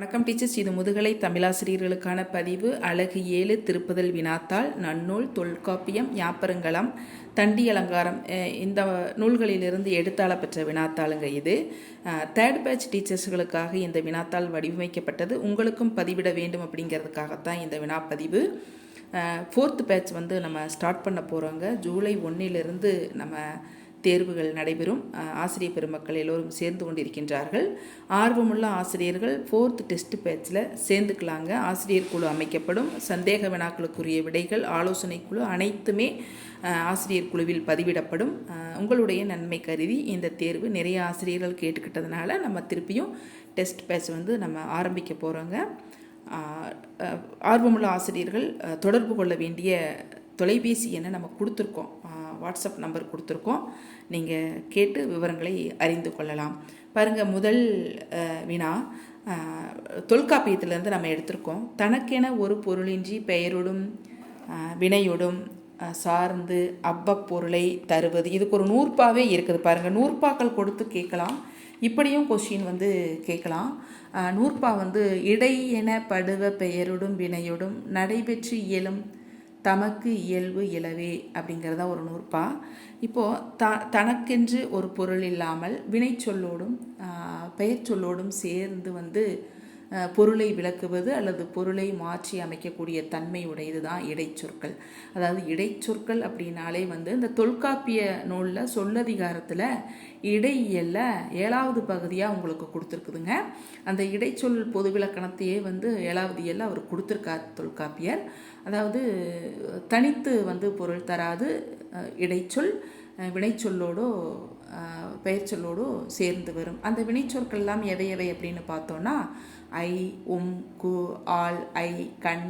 வணக்கம் டீச்சர்ஸ். இது முதுகலை தமிழாசிரியர்களுக்கான பதிவு. அழகு ஏழு திருப்புதல் வினாத்தாள் நன்னூல் தொல்காப்பியம் யாப்பருங்கலம் தண்டி அலங்காரம் இந்த நூல்களிலிருந்து எடுத்தாள பெற்ற வினாத்தாளுங்க இது. தேர்ட் பேட்ச் டீச்சர்ஸ்களுக்காக இந்த வினாத்தாள் வடிவமைக்கப்பட்டது. உங்களுக்கும் பதிவிட வேண்டும் அப்படிங்கிறதுக்காகத்தான் இந்த வினாப்பதிவு ஃபோர்த் பேட்ச் வந்து நம்ம ஸ்டார்ட் பண்ண போகிறோங்க ஜூலை ஒன்றிலிருந்து நம்ம தேர்வுகள் நடைபெறும். ஆசிரியர் பெருமக்கள் எல்லோரும் சேர்ந்து கொண்டிருக்கின்றார்கள். ஆர்வமுள்ள ஆசிரியர்கள் ஃபோர்த் டெஸ்ட் பேட்சில் சேர்ந்துக்கலாங்க. ஆசிரியர் குழு அமைக்கப்படும். சந்தேக வினாக்களுக்குரிய விடைகள் ஆலோசனை குழு அனைத்துமே ஆசிரியர் குழுவில் பதிவிடப்படும். உங்களுடைய நன்மை கருதி இந்த தேர்வு நிறைய ஆசிரியர்கள் கேட்டுக்கிட்டதுனால நம்ம திருப்பியும் டெஸ்ட் பேட்ச் வந்து நம்ம ஆரம்பிக்க போகிறோங்க ஆர்வமுள்ள ஆசிரியர்கள் தொடர்பு கொள்ள வேண்டிய தொலைபேசி எண்ணை நம்ம கொடுத்துருக்கோம். வாட்ஸ்அப் நம்பர் கொடுத்துருக்கோம். நீங்கள் கேட்டு விவரங்களை அறிந்து கொள்ளலாம். பாருங்கள் முதல் வினா தொல்காப்பியத்திலேருந்து நம்ம எடுத்திருக்கோம். தனக்கென ஒரு பொருளின்றி பெயரோடும் வினையோடும் சார்ந்து அப்ப அவ்வப்பொருளை தருவது. இதுக்கு ஒரு நூற்பாவே இருக்குது. பாருங்கள் நூற்பாக்கள் கொடுத்து கேட்கலாம். இப்படியும் கொஸ்டின் வந்து கேட்கலாம். நூற்பா வந்து இடை என படுவ பெயரோடும் வினையோடும் நடைபெற்று இயலும் தமக்கு இயல்பு இலவே அப்படிங்கிறதா ஒரு நூற்பா. இப்போது த தனக்கென்று ஒரு பொருள் இல்லாமல் வினைச்சொல்லோடும் பெயர் சொல்லோடும் சேர்ந்து வந்து பொருளை விளக்குவது அல்லது பொருளை மாற்றி அமைக்கக்கூடிய தன்மை உடையது தான் இடைச்சொற்கள். அதாவது இடைச்சொற்கள் அப்படின்னாலே வந்து இந்த தொல்காப்பிய நூலில் சொல்லதிகாரத்தில் இடையியல்ல ஏழாவது பகுதியாக உங்களுக்கு கொடுத்துருக்குதுங்க. அந்த இடைச்சொல் பொது விளக்கணத்தையே வந்து ஏழாவது இயல்ல அவர் கொடுத்துருக்கார் தொல்காப்பியர். அதாவது தனித்து வந்து பொருள் தராது இடைச்சொல் வினைச்சொல்லோடோ பெயர்ச்சொல்லோடோ சேர்ந்து வரும். அந்த வினைச்சொற்கள் எல்லாம் எவை எவை அப்படின்னு பார்த்தோன்னா ஐ உம் கு ஆல் ஐ கண்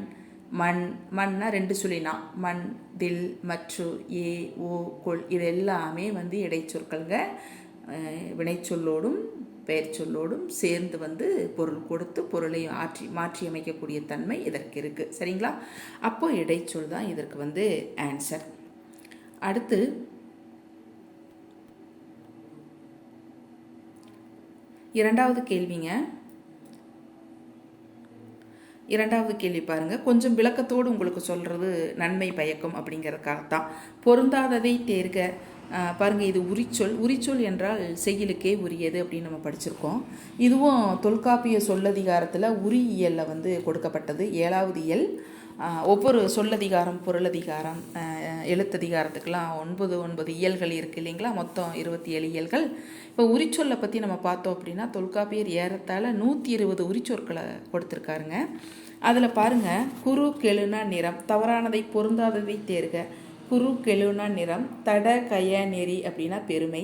மண். மண்ணா ரெண்டு சொல்லினா மண் தில் மற்று ஏ ஓ கொள். இது எல்லாமே வந்து இடைச்சொற்கள்ங்க. வினைச்சொல்லோடும் பெயர் சொல்லோடும் சேர்ந்து வந்து பொருள் கொடுத்து பொருளை ஆற்றி மாற்றி அமைக்கக்கூடிய தன்மை இதற்கு இருக்குது சரிங்களா? அப்போ இடைச்சொல் தான் இதற்கு வந்து ஆன்சர் அடுத்து இரண்டாவது கேள்விங்க. இரண்டாவது கேள்வி பாருங்க. கொஞ்சம் விளக்கத்தோடு உங்களுக்கு சொல்றது நன்மை பயக்கும் அப்படிங்கிறதுக்காகத்தான். பொருந்தாததை தேர்க பாருங்கள் இது உரிச்சொல். உரிச்சொல் என்றால் செய்யலுக்கே உரியது அப்படின்னு நம்ம படிச்சிருக்கோம். இதுவும் தொல்காப்பிய சொல்லதிகாரத்தில் உரியியலில் வந்து கொடுக்கப்பட்டது. ஏழாவது இயல். ஒவ்வொரு சொல்லதிகாரம் பொருளதிகாரம் ஆஹ் எழுத்ததிகாரத்துக்கெல்லாம் ஒன்பது ஒன்பது இயல்கள் இருக்குது இல்லைங்களா? மொத்தம் இருபத்தி ஏழு இயல்கள். இப்போ உரிச்சொல்லை பற்றி நம்ம பார்த்தோம் அப்படின்னா தொல்காப்பியர் ஏறத்தால் நூற்றி இருபது உரிச்சொற்களை கொடுத்துருக்காருங்க. அதில் பாருங்கள் குரு கெழுனா நிறம். தவறானதை பொருந்தாததை தேர்க. குரு கெலுனா நிறம் தட கய நெறி அப்படின்னா பெருமை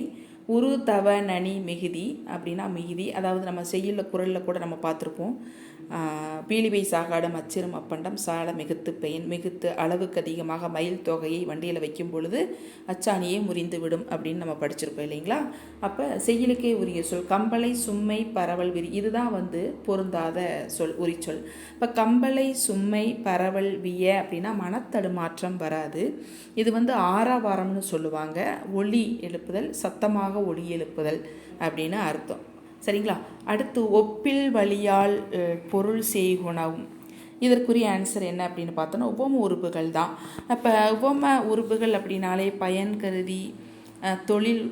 உரு தவ நனி மிகுதி அப்படின்னா மிகுதி. அதாவது நம்ம செய்யுள்ள குரலில் கூட நம்ம பார்த்துருப்போம். பீலிவை சாகாடம் அச்சிரும் அப்பண்டம் சால மிகுத்து பெயின் மிகுத்து அளவுக்கு அதிகமாக மயில் தொகையை வண்டியில் வைக்கும் பொழுது அச்சாணியே முறிந்து விடும் அப்படின்னு நம்ம படிச்சிருப்போம் இல்லைங்களா? அப்போ செய்யலுக்கே உரிய சொல் கம்பளை சும்மை பரவல் விரி இதுதான் வந்து பொருந்தாத சொல் உரிச்சொல். இப்போ கம்பளை சும்மை பரவல் விய அப்படின்னா மனத்தடுமாற்றம் வராது. இது வந்து ஆறாவாரம்னு சொல்லுவாங்க ஒளி எழுப்புதல் சத்தமாக ஒளி எழுப்புதல் அப்படின்னு அர்த்தம். சரிங்களா? அடுத்து ஒப்பில் வழியால் பொருள் செய்குணவும் இதற்குரிய ஆன்சர் என்ன அப்படின்னு பார்த்தோன்னா உபம உறுப்புகள் தான். அப்போ உபம உறுப்புகள் அப்படின்னாலே பயன் கருதி தொழில்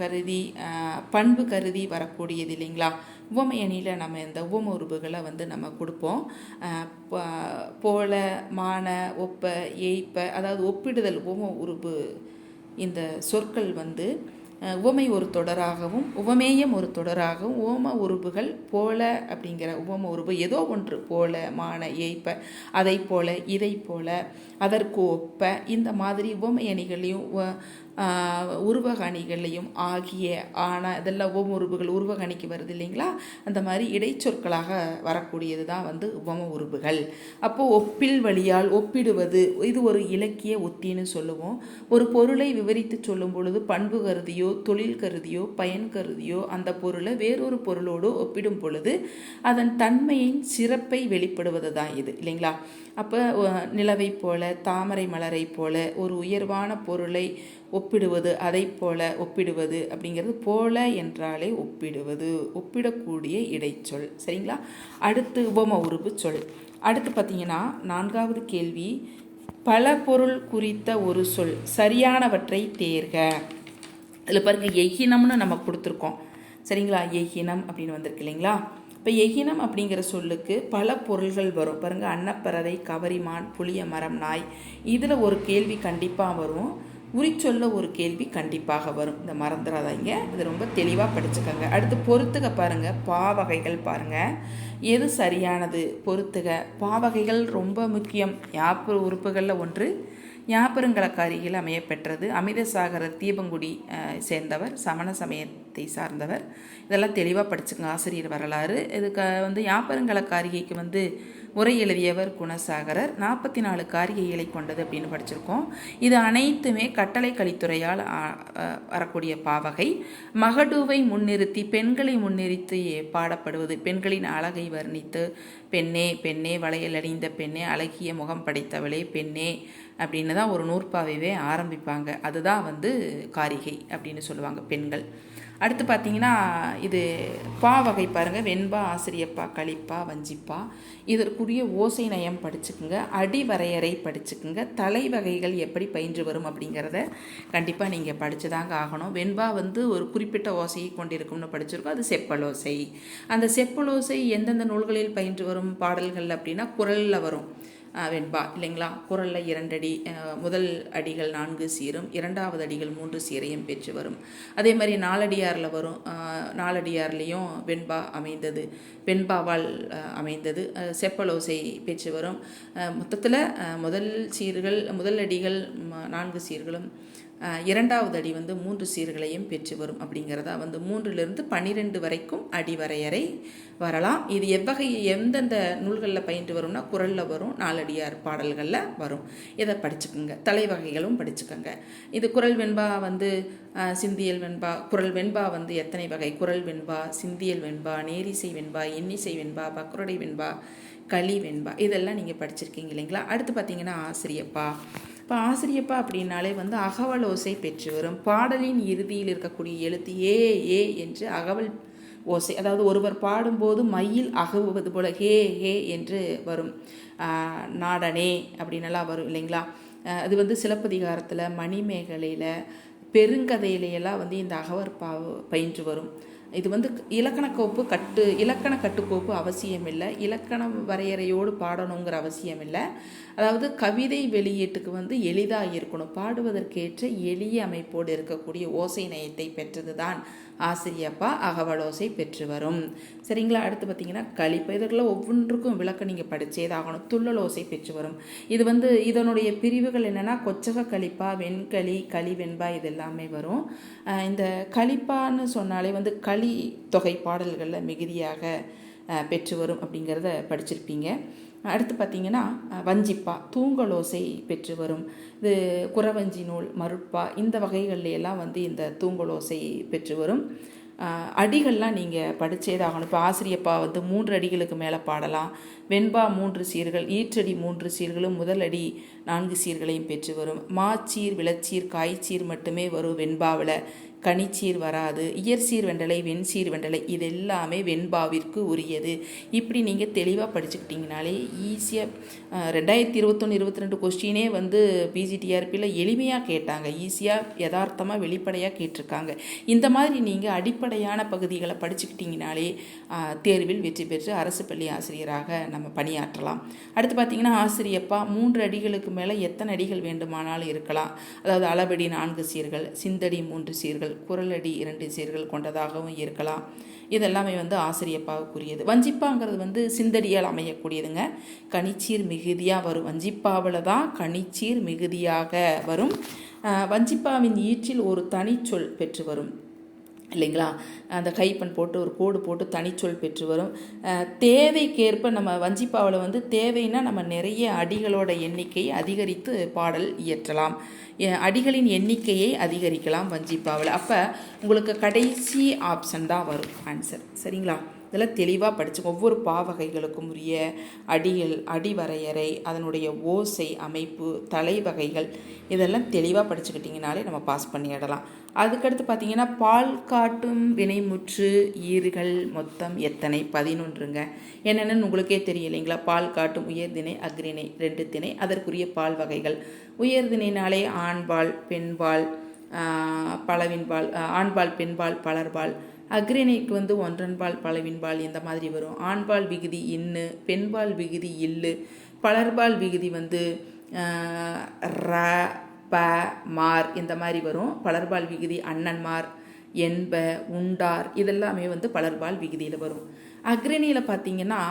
கருதி பண்பு கருதி வரக்கூடியது இல்லைங்களா? உவமை அணியில் நம்ம இந்த உவம உறுப்புகளை வந்து நம்ம கொடுப்போம். போல மான ஒப்ப ஏய்ப்ப அதாவது ஒப்பிடுதல் உவம உறுப்பு இந்த சொற்கள் வந்து உவமை ஒரு தொடராகவும் உவமேயம் ஒரு தொடராகவும் உவம உருபுகள் போல அப்படிங்கிற உவம உருபு ஏதோ ஒன்று போல மான ஏய்ப்ப அதை போல இதை போல அதற்கு ஒப்ப இந்த மாதிரி உவமை அணிகளையும் உருவக அணிகளையும் ஆகிய ஆன இதெல்லாம் உவம உருவுகள் உருவக அணிக்கு வருது இல்லைங்களா? அந்த மாதிரி இடைச்சொற்களாக வரக்கூடியது தான் வந்து உபம உருவுகள். அப்போது ஒப்பில் வழியால் ஒப்பிடுவது இது ஒரு இலக்கிய உத்தின்னு சொல்லுவோம். ஒரு பொருளை விவரித்து சொல்லும் பொழுது பண்பு கருதியோ தொழில் கருதியோ பயன் கருதியோ அந்த பொருளை வேறொரு பொருளோடு ஒப்பிடும் பொழுது அதன் தன்மையின் சிறப்பை வெளிப்படுவது தான் இது இல்லைங்களா? அப்போ நிலவை போல தாமரை மலரை போல ஒரு உயர்வான பொருளை ஒப்பிடுவது அதை போல ஒப்பிடுவது அப்படிங்கிறது போல என்றாலே ஒப்பிடுவது ஒப்பிடக்கூடிய இடைச்சொல். சரிங்களா? அடுத்து உபம உருபு சொல். அடுத்து பார்த்தீங்கன்னா நான்காவது கேள்வி பல பொருள் குறித்த ஒரு சொல் சரியானவற்றை தேர்க. இதில் பாருங்கள் எகினம்னு நம்ம கொடுத்துருக்கோம். சரிங்களா? எகினம் அப்படின்னு வந்திருக்கு இல்லைங்களா? இப்போ எகினம் அப்படிங்கிற சொல்லுக்கு பல பொருள்கள் வரும். பாருங்கள் அன்னப்பறவை கவரிமான் புளிய மரம் நாய். இதில் ஒரு கேள்வி கண்டிப்பாக வரும். உரிச்சொல்ல ஒரு கேள்வி கண்டிப்பாக வரும். இந்த மறந்துடாதீங்க. இது ரொம்ப தெளிவாக படிச்சுக்கோங்க. அடுத்து பொறுத்துக பாருங்கள் பாவகைகள் பாருங்கள் எது சரியானது? பொறுத்துக. பாவகைகள் ரொம்ப முக்கியம். யாப்பு உறுப்புகளில் ஒன்று ஞாபருங்கலக்காரியில் அமையப்பெற்றது. அமிர்தசாகர தீபங்குடி சேர்ந்தவர் சமண சமயத்தை சார்ந்தவர். இதெல்லாம் தெளிவாக படிச்சுங்க ஆசிரியர் வரலாறு. இதுக்கு வந்து யாப்பருங்கலக்காரிகைக்கு வந்து உரை எழுதியவர் குணசாகரர். நாற்பத்தி நாலு காரிகைகளை கொண்டது அப்படின்னு படிச்சிருக்கோம். இது அனைத்துமே கட்டளை கலித்துறையால் வரக்கூடிய பாவகை. மகடுவை முன்னிறுத்தி பெண்களை முன்னிறுத்தி பாடப்படுவது பெண்களின் அழகை வர்ணித்து பெண்ணே பெண்ணே வளையல் அணிந்த பெண்ணே அழகிய முகம் படைத்தவளே பெண்ணே அப்படின்னு தான் ஒரு நூற்பாவையே ஆரம்பிப்பாங்க. அதுதான் வந்து காரிகை அப்படின்னு சொல்லுவாங்க பெண்கள். அடுத்து பார்த்தீங்கன்னா இது பா வகை பாருங்கள் வெண்பா ஆசிரியப்பா களிப்பா வஞ்சிப்பா. இதற்குரிய ஓசை நயம் படிச்சுக்குங்க. அடி வரையறை படிச்சுக்குங்க. தலை வகைகள் எப்படி பயின்று வரும் அப்படிங்கிறத கண்டிப்பாக நீங்கள் படித்து தாங்க ஆகணும். வெண்பா வந்து ஒரு குறிப்பிட்ட ஓசையை கொண்டிருக்கும்னு படிச்சிருக்கோம். அது செப்பலோசை. அந்த செப்பலோசை எந்தெந்த நூல்களில் பயின்று வரும் பாடல்கள் அப்படின்னா குரலில் வரும். வெண்பா இல்லைங்களா? குரலில் இரண்டடி முதல் அடிகள் நான்கு சீரும் இரண்டாவது அடிகள் மூன்று சீரையும் பெற்று வரும். அதே மாதிரி நாலடியாரில் வரும். நாலடியார்லேயும் வெண்பா அமைந்தது. வெண்பாவால் அமைந்தது. செப்பலோசை பெற்று வரும். மொத்தத்தில் முதல் சீர்கள் முதல் அடிகள் நான்கு சீர்களும் இரண்டாவது அடி வந்து மூன்று சீர்களையும் பெற்று வரும் அப்படிங்கிறதா வந்து மூன்றிலிருந்து பன்னிரெண்டு வரைக்கும் அடி வரையறை வரலாம். இது எவ்வகை எந்தெந்த நூல்களில் பயின்று வரும்னா குரலில் வரும் நாலடியார் பாடல்களில் வரும். இதை படிச்சுக்கோங்க. தலைவகைகளும் படிச்சுக்கோங்க. இது குரல் வெண்பா வந்து சிந்தியல் வெண்பா குரல் வெண்பா வந்து எத்தனை வகை? குரல் வெண்பா சிந்தியல் வெண்பா நேரிசை வெண்பா எண்ணிசை வெண்பா பக்குரடை வெண்பா களி வெண்பா. இதெல்லாம் நீங்கள் படிச்சிருக்கீங்க இல்லைங்களா? அடுத்து பார்த்தீங்கன்னா ஆசிரியப்பா. இப்போ ஆசிரியப்பா அப்படின்னாலே வந்து அகவல் ஓசை பெற்று வரும் பாடலின் இறுதியில் இருக்கக்கூடிய எழுத்து ஏ ஏ என்று அகவல் ஓசை அதாவது ஒருவர் பாடும்போது மயில் அகவுவது போல ஹே ஹே என்று வரும். நாடனே அப்படின்னலாம் வரும் இல்லைங்களா? அது வந்து சிலப்பதிகாரத்தில் மணிமேகலையில் பெருங்கதையிலையெல்லாம் வந்து இந்த அகவர் பா பயின்று வரும். இது வந்து இலக்கணக்கோப்பு கட்டு இலக்கண கட்டுக்கோப்பு அவசியம் இல்லை இலக்கண வரையறையோடு பாடணுங்கிற அவசியம் இல்லை அதாவது கவிதை வெளியீட்டுக்கு வந்து எளிதாக இருக்கணும். பாடுவதற்கேற்ற எளிய அமைப்போடு இருக்கக்கூடிய ஓசை நயத்தை பெற்றது தான் ஆசிரியப்பா அகவலோசை பெற்று வரும். சரிங்களா? அடுத்து பார்த்தீங்கன்னா கழிப்பு இதெல்லாம் ஒவ்வொன்றுக்கும் விளக்கம் நீங்கள் படித்தேதாகணும் துள்ளலோசை பெற்று வரும். இது வந்து இதனுடைய பிரிவுகள் என்னென்னா கொச்சக கழிப்பா வெண்களி களி வெண்பா இது எல்லாமே வரும் இந்த கழிப்பான்னு சொன்னாலே வந்து களி தொகை பாடல்களில் மிகுதியாக பெற்று வரும் அப்படிங்கிறத படிச்சிருப்பீங்க. அடுத்து பார்த்திங்கன்னா வஞ்சிப்பா தூங்கலோசை பெற்று வரும். இது குறவஞ்சி நூல் மருட்பா இந்த வகைகள்லையெல்லாம் வந்து இந்த தூங்கலோசை பெற்று வரும். அடிகள்லாம் நீங்கள் படித்தேதாகணும் இப்போ ஆசிரியப்பா வந்து மூன்று அடிகளுக்கு மேலே பாடலாம். வெண்பா மூன்று சீர்கள் ஈற்றடி மூன்று சீர்களும் முதல் அடி நான்கு சீர்களையும் பெற்று வரும். மாச்சீர் விளச்சீர் காய்ச்சீர் மட்டுமே வரும் வெண்பாவில். கனிச்சீர் வராது இயற்சீர் வெண்டலை வெண்சீர் வெண்டலை இது எல்லாமே வெண்பாவிற்கு உரியது. இப்படி நீங்கள் தெளிவாக படிச்சுக்கிட்டிங்கனாலே ஈஸியாக ரெண்டாயிரத்தி இருபத்தொன்று இருபத்தி ரெண்டு கொஸ்டினே வந்து பிஜிடிஆர்பியில் எளிமையாக கேட்டாங்க. ஈஸியாக யதார்த்தமாக வெளிப்படையாக கேட்டிருக்காங்க. இந்த மாதிரி நீங்கள் அடிப்படையான பகுதிகளை படிச்சுக்கிட்டிங்கனாலே தேர்வில் வெற்றி பெற்று அரசு பள்ளி ஆசிரியராக நம்ம பணியாற்றலாம். அடுத்து பார்த்திங்கன்னா ஆசிரியப்பா மூன்று அடிகளுக்கு மேலே எத்தனை அடிகள் வேண்டுமானாலும் இருக்கலாம். அதாவது அளவடி நான்கு சீர்கள் சிந்தடி மூன்று சீர்கள் சீர்கள் குரலடி இரண்டு சீர்கள் கொண்டதாகவும் இருக்கலாம். இதெல்லாமே வந்து ஆசிரியப்பாவுக்குரியது. வஞ்சிப்பாங்கிறது வந்து சிந்தடியால் அமையக்கூடியதுங்க. கனிச்சீர் மிகுதியாக வரும். வஞ்சிப்பாவில் தான் கனிச்சீர் மிகுதியாக வரும். வஞ்சிப்பாவின் ஈற்றில் ஒரு தனிச்சொல் பெற்று வரும். இல்லைங்களா? அந்த கைப்பன் போட்டு ஒரு கோடு போட்டு தனிச்சொல் பெற்று வரும். தேவைக்கேற்ப நம்ம வஞ்சிப்பாவில் வந்து தேவைன்னா நம்ம நிறைய அடிகளோட எண்ணிக்கையை அதிகரித்து பாடல் இயற்றலாம். அடிகளின் எண்ணிக்கையை அதிகரிக்கலாம் வஞ்சிப்பாவில் அப்போ உங்களுக்கு கடைசி ஆப்ஷன் தான் வரும் ஆன்சர் சரிங்களா? இதெல்லாம் தெளிவாக படித்து ஒவ்வொரு பாவகைகளுக்கும் உரிய அடிகள் அடிவரையறை அதனுடைய ஓசை அமைப்பு தலைவகைகள் இதெல்லாம் தெளிவாக படிச்சுக்கிட்டிங்கனாலே நம்ம பாஸ் பண்ணிடலாம். அதுக்கடுத்து பார்த்தீங்கன்னா பால் காட்டும் வினைமுற்று ஈறுகள் மொத்தம் எத்தனை? பதினொன்றுங்க. என்னென்னு உங்களுக்கே தெரியும் இல்லைங்களா பால் காட்டும் உயர்திணை அக்ரிணை ரெண்டு திணை அதற்குரிய பால் வகைகள். உயர்திணைனாலே ஆண்பால் பெண்பால் பலவின்பால் ஆண்பால் பெண்பால் பலர்பால் அக்ரிணைக்கு வந்து ஒன்றன்பால் பலவின்பால் இந்த மாதிரி வரும். ஆண்பால் விகுதி இன்னு பெண்பால் விகுதி இல்லு பலர்பால் விகுதி வந்து ர ப மார் இந்த மாதிரி வரும். பலர்பால் விகுதி அண்ணன்மார் என்ப உண்டார் இதெல்லாமே வந்து பலர்பால் விகுதியில் வரும். அக்ரணியில் பார்த்தீங்கன்னா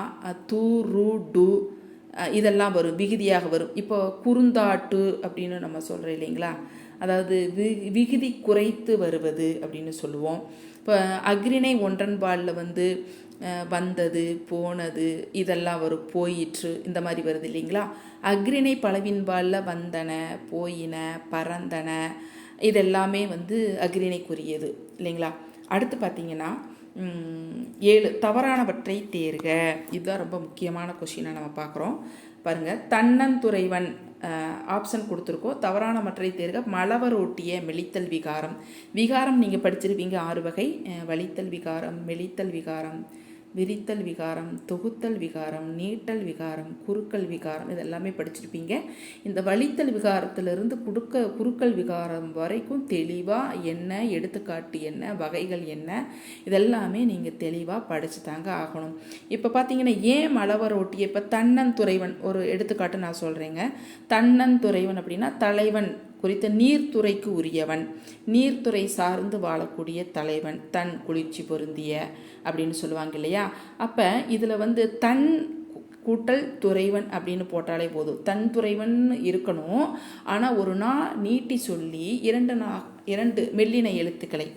தூ ரூ டு இதெல்லாம் வரும். விகுதியாக வரும். இப்போ குறுந்தாட்டு அப்படின்னு நம்ம சொல்கிறோம் இல்லைங்களா? அதாவது வி விகுதி குறைத்து வருவது அப்படின்னு சொல்லுவோம். இப்போ அக்ரிணை ஒன்றன்பாலில் வந்து வந்தது போனது இதெல்லாம் வரும். போயிற்று. இந்த மாதிரி வருது இல்லைங்களா? அக்ரிணை பலவின்பாலில் வந்தன போயின பறந்தன. இதெல்லாமே வந்து அக்ரிணைக்குரியது இல்லைங்களா? அடுத்து பார்த்தீங்கன்னா ஏழு தவறானவற்றை தேர்க. இதுதான் ரொம்ப முக்கியமான கொஷினை நம்ம பார்க்குறோம். பாருங்கள் தன்னந்துறைவன் ஆப்ஷன் கொடுத்துருக்கோம். தவறானவற்றை தேர்க மலவர் ஓட்டிய மெலித்தல் விகாரம். விகாரம் நீங்கள் படிச்சிருப்பீங்க ஆறு வகை. வலித்தல் விகாரம் மெலித்தல் விகாரம் விரித்தல் விகாரம் தொகுத்தல் விகாரம் நீட்டல் விகாரம் குறுக்கல் விகாரம் இதெல்லாமே படிச்சிருப்பீங்க. இந்த வலித்தல் விகாரத்திலிருந்து குடுக்க குறுக்கல் விகாரம் வரைக்கும் தெளிவாக என்ன எடுத்துக்காட்டு என்ன வகைகள் என்ன இதெல்லாமே நீங்கள் தெளிவாக படிச்சு தாங்க ஆகணும். இப்போ பார்த்தீங்கன்னா ஏன் மலவர் ஒட்டிய இப்போ தன்னந்துறைவன் ஒரு எடுத்துக்காட்டு நான் சொல்கிறேங்க தன்னன் துறைவன் அப்படின்னா தலைவன் குறித்த நீர்த்துறைக்கு உரியவன். நீர்த்துறை சார்ந்து வாழக்கூடிய தலைவன் தன் குளிர்ச்சி பொருந்திய அப்படின்னு சொல்லுவாங்க இல்லையா? அப்போ இதில் வந்து தன் கூட்டல் துறைவன் அப்படின்னு போட்டாலே போதும். தன் துறைவன் இருக்கணும். ஆனால் ஒரு நா நீட்டி சொல்லி இரண்டு நா இரண்டு மெல்லின எழுத்துக்களை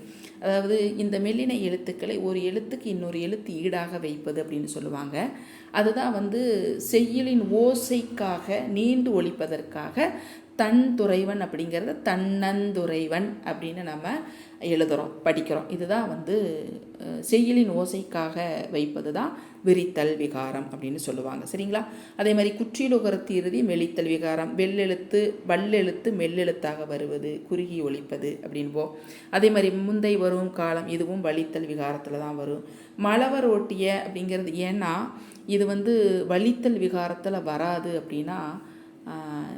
அதாவது இந்த மெல்லின எழுத்துக்களை ஒரு எழுத்துக்கு இன்னொரு எழுத்து ஈடாக வைப்பது அப்படின்னு சொல்லுவாங்க. அதுதான் வந்து செய்யலின் ஓசைக்காக நீண்டு ஒழிப்பதற்காக தன் துறைவன் அப்படிங்கிறத தன்னந்துறைவன் அப்படின்னு நம்ம எழுதுகிறோம் படிக்கிறோம். இதுதான் வந்து செய்யலின் ஓசைக்காக வைப்பது தான் விரித்தல் விகாரம் அப்படின்னு சொல்லுவாங்க. சரிங்களா? அதே மாதிரி குற்றியலுகரத்து இறுதி மெலித்தல் விகாரம் வெள்ளெழுத்து வல்லெழுத்து மெல்லெழுத்தாக வருவது குறுகி ஒழிப்பது அப்படின்போம். அதே மாதிரி முந்தை வரும் காலம் இதுவும் வலித்தல் விகாரத்தில் தான் வரும். மலவர் ஓட்டிய அப்படிங்கிறது ஏன்னா இது வந்து வலித்தல் விகாரத்தில் வராது அப்படின்னா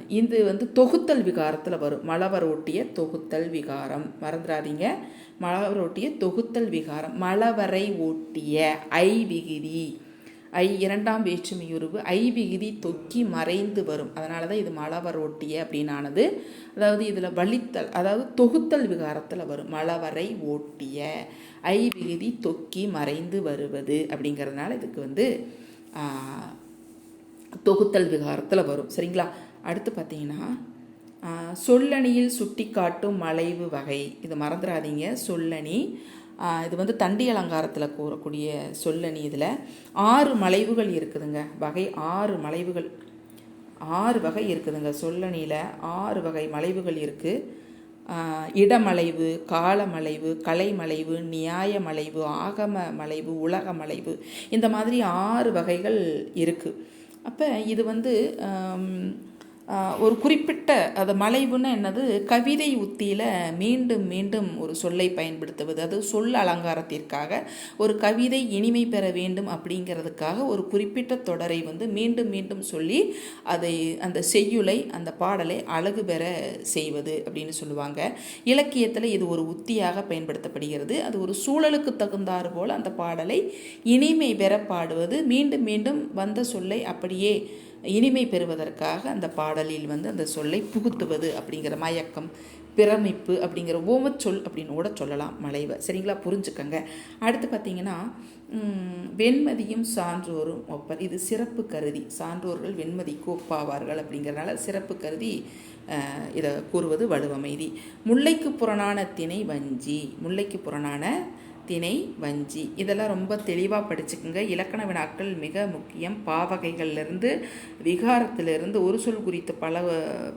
இது வந்து தொகுத்தல் விகாரத்தில் வரும். மலவர் ஒட்டிய தொகுத்தல் விகாரம். மறந்துடாதீங்க. மலவர் ஒட்டிய தொகுத்தல் விகாரம். மலவரை ஒட்டிய ஐ விகுதி. ஐ இரண்டாம் வேற்றுமையுருவு. ஐ விகுதி தொக்கி மறைந்து வரும். அதனால தான் இது மலவர் ஒட்டிய அப்படின்னானது. அதாவது இதில் வலித்தல் அதாவது தொகுத்தல் விகாரத்தில் வரும். மலவரை ஓட்டிய ஐ விகுதி தொக்கி மறைந்து வருவது அப்படிங்கிறதுனால இதுக்கு வந்து தொகுத்தல் விகாரத்தில் வரும். சரிங்களா? அடுத்து பார்த்தீங்கன்னா சொல்லணியில் சொல்லணியில் சுட்டிக்காட்டும் மலைவு வகை. இது மறந்துடாதீங்க. சொல்லணி இது வந்து தண்டி அலங்காரத்தில் கூறக்கூடிய சொல்லணி இதில். ஆறு மலைவுகள் இருக்குதுங்க. வகை ஆறு மலைவுகள். ஆறு வகை இருக்குதுங்க. சொல்லணியில் ஆறு வகை மலைவுகள் இருக்குது இடமலைவு காலமலைவு கலைமலைவு நியாயமலைவு ஆகம மலைவு உலக மலைவு இந்த மாதிரி ஆறு வகைகள் இருக்குது அப்போ இது வந்து ஒரு குறிப்பிட்ட அது மலைவுன்னு என்னது? கவிதை உத்தியில் மீண்டும் மீண்டும் ஒரு சொல்லை பயன்படுத்துவது. அது சொல் அலங்காரத்திற்காக ஒரு கவிதை இனிமை பெற வேண்டும் அப்படிங்கிறதுக்காக ஒரு குறிப்பிட்ட தொடரை வந்து மீண்டும் மீண்டும் சொல்லி அதை அந்த செய்யுளை அந்த பாடலை அழகு பெற செய்வது அப்படின்னு சொல்லுவாங்க. இலக்கியத்தில் இது ஒரு உத்தியாக பயன்படுத்தப்படுகிறது. அது ஒரு சூழலுக்கு தகுந்தாறு போல் அந்த பாடலை இனிமை பெற பாடுவது. மீண்டும் மீண்டும் வந்த சொல்லை அப்படியே இனிமை பெறுவதற்காக அந்த பாடலில் வந்து அந்த சொல்லை புகுத்துவது அப்படிங்கிற மயக்கம் பிரமிப்பு அப்படிங்கிற ஓமச்சொல் அப்படின்னு கூட சொல்லலாம் மலைவை சரிங்களா? புரிஞ்சுக்கங்க. அடுத்து பார்த்தீங்கன்னா வெண்மதியும் சான்றோரும் ஒப்பர். இது சிறப்பு கருதி. சான்றோர்கள் வெண்மதிக்கு ஒப்பாவார்கள் அப்படிங்கிறனால சிறப்பு கருதி இதை கூறுவது வலுவமைதி முல்லைக்கு புறனான திணை வஞ்சி. முல்லைக்கு புறனான திணை வஞ்சி. இதெல்லாம் ரொம்ப தெளிவாக படிச்சுக்குங்க. இலக்கண வினாக்கள் மிக முக்கியம். பாவகைகள்லேருந்து விகாரத்திலிருந்து ஒரு சொல் குறித்த பல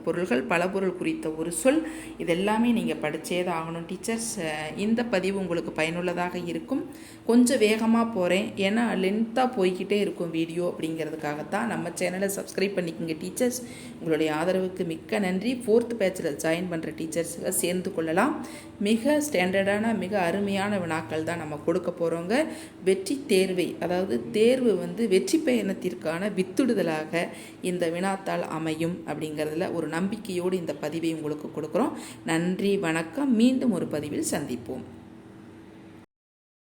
பொருள்கள் பல பொருள் குறித்த ஒரு சொல். இதெல்லாமே நீங்கள் படித்தே தான் ஆகணும் டீச்சர்ஸ். இந்த பதிவு உங்களுக்கு பயனுள்ளதாக இருக்கும். கொஞ்சம் வேகமாக போகிறேன் ஏன்னா லென்த்தாக போய்கிட்டே இருக்கும் வீடியோ அப்படிங்கிறதுக்காகத்தான். நம்ம சேனலை சப்ஸ்கிரைப் பண்ணிக்கோங்க டீச்சர்ஸ். உங்களுடைய ஆதரவுக்கு மிக்க நன்றி. ஃபோர்த் பேட்சில் ஜாயின் பண்ணுற டீச்சர்ஸில் சேர்ந்து கொள்ளலாம். மிக ஸ்டாண்டர்டான மிக அருமையான வினாக்கள் தான் நம்ம கொடுக்க போகிறோங்க வெற்றி தேர்வை அதாவது தேர்வு வந்து வெற்றி பயணத்திற்கான வித்துடுதலாக இந்த வினாத்தாள் அமையும் அப்படிங்கிறதுல ஒரு நம்பிக்கையோடு இந்த பதிவை உங்களுக்கு கொடுக்குறோம். நன்றி வணக்கம். மீண்டும் ஒரு பதிவில் சந்திப்போம்.